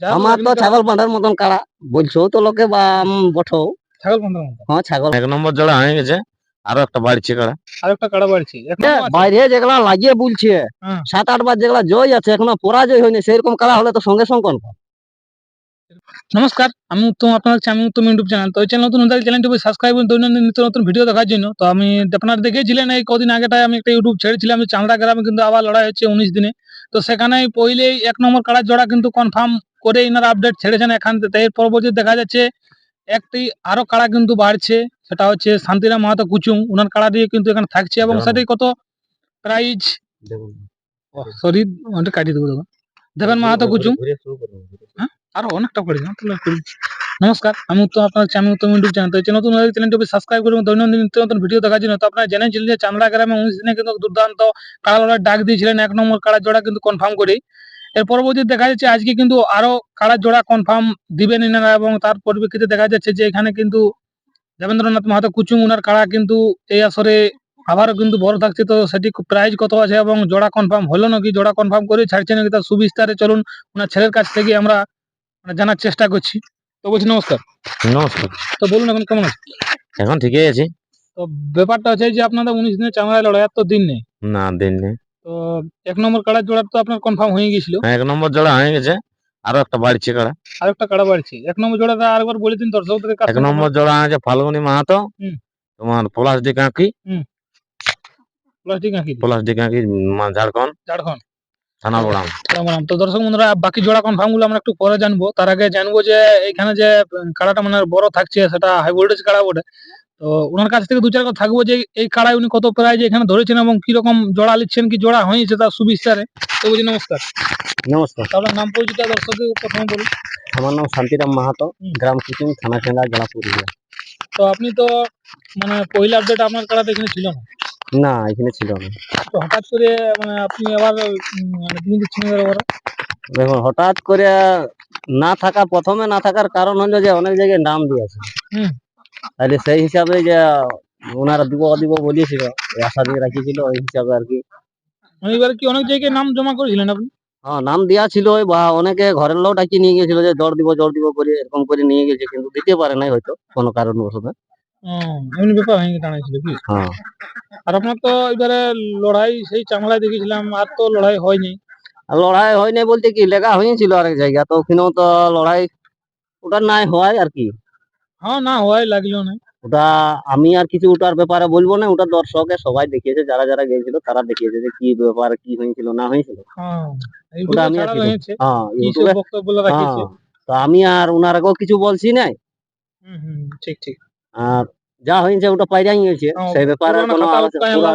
আমার তো ছাগল বাঁধার মতন কাড়া। বলছো তো লোকে বা বঠো। ছাগল বাঁধার মতো হ্যাঁ ছাগল। এক নম্বর জোড়া হয়ে গেছে আরও একটা বাড়ছে কাড়া। আর একটা কাড়া বাড়ছি? বাইরে যেগুলা লাগিয়ে বলছে হ্যাঁ। সাত আট বার যেগুলা জয় আছে এখনও পরাজয় হয়নি সেরকম কাড়া হলে তো সঙ্গে সঙ্গে। নমস্কার আমি উত্তম আপনার আমি উত্তম ইউটিউব চ্যানেল। তো এই চ্যানেল নতুন হলে চ্যানেলটি সাবস্ক্রাইব করুন। দৈনন্দিন নিত্য নতুন ভিডিও দেখার জন্য। তো আমি আপনারা দেখেছিলেন এই কদিন আগেটায় আমি একটা ইউটিউব ছেড়েছিলাম চান্দা গ্রামে কিন্তু আবার লড়াই হচ্ছে উনিশ দিনে। তো সেখানে পহিলেই এক নম্বর কাড়ার জোড়া কিন্তু কনফার্ম করে ইনারা আপডেট ছেড়েছেন এখান থেকে। এর পরবর্তী দেখা যাচ্ছে একটি আরও কাড়া কিন্তু বাড়ছে সেটা হচ্ছে শান্তিরাম মাহাতো কুচুং। ওনার কাড়া দিয়ে কিন্তু এখানে থাকছে এবং সেটাই কত প্রাইজ সরি কাটিয়ে দেবো দেবেন মাহাতো কুচুং। আরও অনেকটা তাহলে করে দিচ্ছি। নমস্কার, আমি উত্তম, আপনার আমি উত্তম ইউটিউব চ্যানেল। তো নতুন হলে চ্যানেলটি সাবস্ক্রাইব করুন দৈনন্দিন নিত্য নতুন ভিডিও দেখার জন্য। তো আপনারা জেনেছিলেন যে চান্দড়া গ্রামে উনিশ দিনে কিন্তু দুর্দান্ত কাড়া ডাক দিয়েছিলেন। এক নম্বর কাড়া জোড়া কিন্তু কনফার্ম করে এর পরবর্তী দেখা যাচ্ছে, আজকে কিন্তু আরও কাড়া জোড়া কনফার্ম দিবেন এনারা এবং তার পরিপ্রেক্ষিতে দেখা যাচ্ছে যে এখানে কিন্তু দেবেন্দ্রনাথ মাহাতো কুচুং উনার কাড়া কিন্তু এই আসরে আবারও কিন্তু বড় থাকছে। তো সেটি প্রাইজ কত আছে এবং জোড়া কনফার্ম হলো নাকি? জোড়া কনফার্ম করে ছাড়ছে নাকি? তার সুবিস্তারে চলুন, ওনার ছেলের কাছ থেকে আমরা জানার চেষ্টা করছি। তো বলছি নমস্কার। নমস্কার। তো বলুন এখন কেমন আছে এখন ঠিকই আছে। তো ব্যাপারটা হচ্ছে যে আপনাদের উনিশ দিনের চামড়ায় লড়াই আর তো দিন নেই। না দিন নেই। তো এক নম্বর কাড়ার জোড়া তো আপনার কনফার্ম হয়ে গেছিল হ্যাঁ, এক নম্বর জোড়া হয়ে গেছে। আরও একটা বাড়ছে কাড়া। আর একটা কাড়া বাড়ছে। এক নম্বর জোড়াটা আরেকবার বলে দিন দর্শকদের কাছে এক নম্বর জোড়া আছে ফাল্গুনি মাহাতো। তোমার পলাশ ডি কাঁকি। প্লাস্টিক আঁকি পলাশ ডি কাঁকি ঝাড়খণ্ড। ঝাড়খণ্ড। থানা বড়াম তো দর্শক বন্ধুরা বাকি জোড়া কনফার্মগুলো আমরা একটু পরে জানব। তার আগে জানব যে এখানে যে কাড়াটা মানে বড় থাকছে সেটা হাই ভোল্টেজ কাড়া বটে। তো ওনার কাছ থেকে দু চার কথা থাকব যে এই কাড়ায় উনি কত প্রাইজ এখানে ধরেছেন এবং কীরকম জোড়া লিখছেন কি জোড়া হয়েছে তার সুবিস্তারে তো নমস্কার। নমস্কার। তাহলে নাম পরিচিত দর্শকদের প্রথমে বলুন। আমার নাম শান্তিরাম মাহাতো হুম। গ্রাম কুচুং থানা কেন্দ্রা জেলা পুরুলিয়া। তো আপনি তো মানে পয়লা আপডেট আপনার কাড়াতে এখানে ছিল না। না এখানে ছিল না। তো হঠাৎ করে মানে আপনি আবার মানে দিয়ে দিচ্ছেন দেখুন হঠাৎ করে না থাকা প্রথমে না থাকার কারণ হলো যে অনেক জায়গায় নাম দিয়েছে। তাহলে সেই হিসাবে যে ওনারা দিব দিব বলিয়েছিল আশা দিয়ে রাখিয়েছিল ওই হিসাবে আর কি। মানে এবার কি অনেক জায়গায় নাম জমা করেছিলেন আপনি? হ্যাঁ নাম দেওয়া ছিল বা অনেকে ঘরের লোক ডাকিয়ে নিয়ে গেছিল যে জ্বর দিব জ্বর দিব করে এরকম করে নিয়ে গেছে। কিন্তু দিতে পারে নাই হয়তো কোনো কারণবশত। এমনি ব্যাপার হয়ে দাঁড়াইছিল কি হ্যাঁ। আর আপনার তো এবারে লড়াই সেই চামড়ায় দেখেছিলাম আর তো লড়াই হয়নি। আর লড়াই হয় নাই বলতে কি লেখা হয়েছিল আরেক জায়গা তো ওখানেও তো লড়াই ওটা নাই হয় আর কি। হ্যাঁ না হয় লাগল না। ওটা আমি আর কিছু ওটার ব্যাপারে বলব না ওটা দর্শকে সবাই দেখিয়েছে যারা যারা গিয়েছিল তারা দেখিয়েছে যে কি ব্যাপার কি হয়েছিল না হয়েছিল। হ্যাঁ ওটা আমি আর হ্যাঁ ইউটিউবে হ্যাঁ তো আমি আর ওনারাকেও কিছু বলছি নাই। হুম হুম ঠিক ঠিক। আর যা হয়েছে ওটা পাইরাই হয়েছে। হ্যাঁ, সেই ব্যাপারে কোনো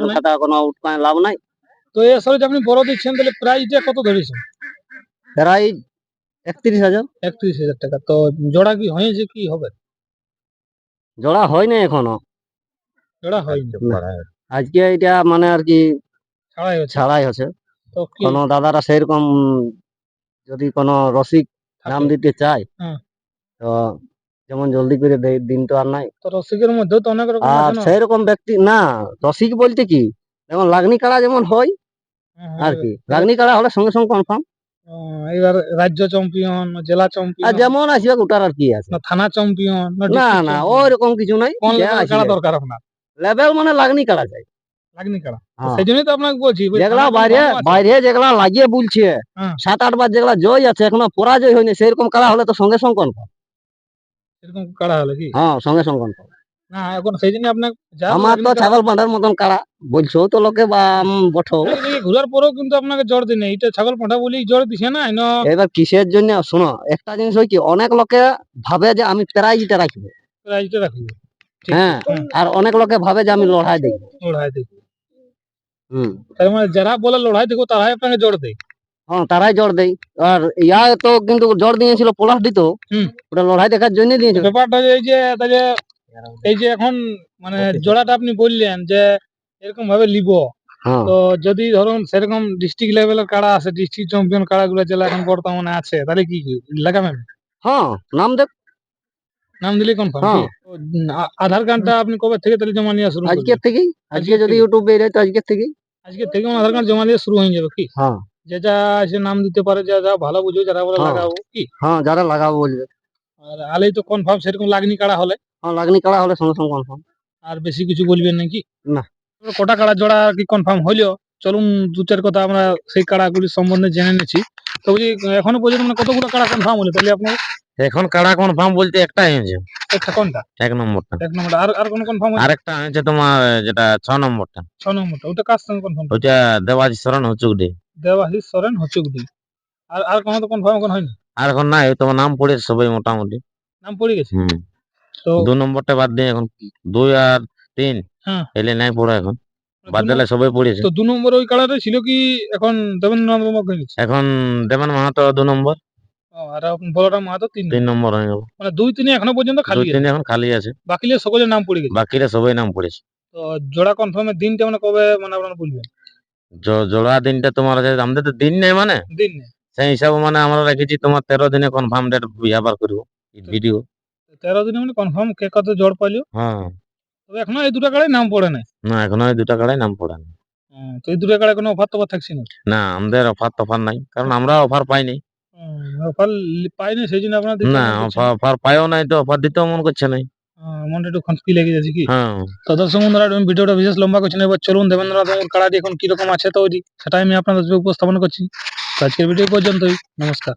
নাই। কোনো উটকায় লাভ নাই। তো আসলে যে আপনি বড় দিচ্ছেন তাহলে প্রাইসটা কত ধরেছেন? প্রায় একত্রিশ হাজার। একত্রিশ হাজার টাকা। তো জোড়া কি হয়েছে কি হবে? জোড়া হয় নাই এখনও। জোড়া হয়নি। আজকে এটা মানে আর কি ছাড়াই হচ্ছে। ছাড়াই হচ্ছে। কোনো দাদারা সেরকম যদি কোনো রসিক নাম দিতে চায় হ্যাঁ। তো যেমন জলদি করে দেয় দিন তো আর নাই। তো রসিকের মধ্যেও তো অনেক রকম আর সেরকম ব্যক্তি না রসিক বলতে কি? যেমন লাগনি কাড়া যেমন হয় হ্যাঁ, আর কি। লাগনি কাড়া হলে সঙ্গে সঙ্গে কনফার্ম এবার রাজ্য চ্যাম্পিয়ন জেলা আর চ্যাম্পিয়ন যেমন আসবে ওটার আর কি আছে। থানা চ্যাম্পিয়ন না না ওইরকম কিছু নাই কোন খেলা দরকার আপনার? লেভেল মানে লাগনি কাড়া চাই। লাগনি হ্যাঁ। সেই জন্যই তো আপনাকে বলছি যেগুলা বাইরে বাইরে যেগুলা লাগিয়ে বলছে হ্যাঁ। সাত আট বার যেগুলা জয় আছে এখনও পরাজয় হয়নি সেরকম কাড়া হলে তো সঙ্গে সঙ্গে কনফার্ম এরকম কাড়া হলে কি? হ্যাঁ সঙ্গে সঙ্গে না এখন সেই জন্য আপনাকে যা আমার তো ছাগল মতন কাড়া বলছো তো লোকে বা বঠো। পরেও কিন্তু আপনাকে জ্বর দিনে এটা ছাগল পাঠা বলি জ্বর দিছে না এবার কিসের জন্য? শোনো একটা জিনিস হয় কি অনেক লোকে ভাবে যে আমি প্রাইজটা রাখব। প্রাইজটা রাখব। হ্যাঁ আর অনেক লোকে ভাবে যে আমি লড়াই দেখব। লড়াই দেখো হুম। তার মানে যারা বলে লড়াই দেখব তারাই আপনাকে জ্বর দেয়। হ্যাঁ তারাই জোর দেয়। আর ইয়া তো কিন্তু জোর দিয়েছিল পলাশ দিত হুম। ওটা লড়াই দেখার জন্য দিয়েছিল। ব্যাপারটা এই যে তাহলে এই যে এখন মানে জোড়াটা আপনি বললেন যে এরকম ভাবে লিব। হ্যাঁ। তো যদি ধরুন সেরকম ডিস্ট্রিক্ট লেভেলের কাড়া আছে ডিস্ট্রিক্ট চ্যাম্পিয়ন কাড়া গুলো জেলা এখন বর্তমানে আছে তাহলে কি কি লাগাবেন? হ্যাঁ নাম দেখ। নাম দিলে কনফার্ম হ্যাঁ। আধার কার্ডটা আপনি কবে থেকে তাহলে জমা নিয়ে শুরু আজকের থেকেই? আজকে যদি? ইউটিউব তো আজকের থেকেই? আজকে থেকে আধার কার্ড জমা দিয়ে শুরু হয়ে যাবে কি? হ্যাঁ। যে যা এসে নাম দিতে পারে যা যা ভালো বুঝবে যারা বলে হ্যাঁ। লাগাবো কি? হ্যাঁ যারা লাগাবো বলবে। আর আলেই তো কনফার্ম সেরকম লাগনি কাড়া হলে। হ্যাঁ লাগনি কাড়া হলে সঙ্গে সঙ্গে কনফার্ম আর বেশি কিছু বলবেন নাকি? না। কটা কাড়া জোড়া আর কি কনফার্ম হইল? চলুন দু চার কথা আমরা সেই কাড়াগুলির সম্বন্ধে জেনে নিচ্ছি। তো বলছি এখনও পর্যন্ত মানে কতগুলো কাড়া কনফার্ম হলো? তাহলে আপনার এখন কাড়া কনফার্ম বলতে একটাই হয়েছে একটা কোনটা? এক নম্বরটা। এক নম্বরটা। আর আর কোনো কনফার্ম আরেকটা হয়েছে তোমার যেটা ছ নম্বরটা। ছ নম্বরটা। ওটা কার সঙ্গে কনফার্ম ওইটা দেবাজি শরণ হুচুকডি দেবাশিস সরেন হচুকডি আর আর কোনো তো কনফার্ম এখন হয়নি। আর এখন নাই তোমার নাম পড়েছে সবাই মোটামুটি। নাম পড়ে গেছে? হুম। তো দু নম্বরটা বাদ দিয়ে এখন দুই আর তিন হ্যাঁ। এলে নাই পড়ে এখন। বাদ দিলে সবাই পড়েছে তো দু নম্বর ওই কালারে ছিল কি এখন দেবেন্দ্রনাথ বাবু এখন দেবেন মাহাতো দু নম্বর। আর বলরাম মাহাতো তিন তিন নম্বর হয়ে গেল। মানে দুই তিনে এখনও পর্যন্ত খালি দুই আছে। তিন এখন খালি আছে। বাকি সকলের নাম পড়ে গেছে। বাকিরা সবাই নাম পড়েছে তো জোড়া কনফার্মের দিনটা মানে কবে মানে আপনারা বলবেন? জোড়া দিনটা তোমার আমাদের তো দিন নেই মানে? দিন নেই। সেই হিসাবে মানে আমরা রেখেছি তোমার তেরো দিনে কনফার্ম ডেট বিহাবার করব ভিডিও তেরো দিনে মানে কনফার্ম কে কত জোর পাইলো? হ্যাঁ। তবে এখনও এই দুটা কাড়াই নাম পড়ে নাই। না এখনও ওই দুটা কাড়াই নাম পড়ে না তো এই দুটা কাড়াই কোনো অফার টফার থাকছে না না আমাদের অফার টফার নাই কারণ আমরা অফার পাইনি। অফার পাইনি সেই জন্য আপনারা না অফার পাইও নাই তো অফার দিতেও মন করছে নাই। হ্যাঁ, মনটা একটু খনকি লেগে যাচ্ছে কি? হ্যাঁ। তো দর্শক বন্ধুরা আমি ভিডিওটা বিশেষ লম্বা করছি না এবার চলুন দেবেন্দ্রনাথ বাবুর কাড়াটি এখন কীরকম আছে তৈরি সেটাই আমি আপনাদের সাথে উপস্থাপন করছি। আজকের ভিডিও পর্যন্তই নমস্কার।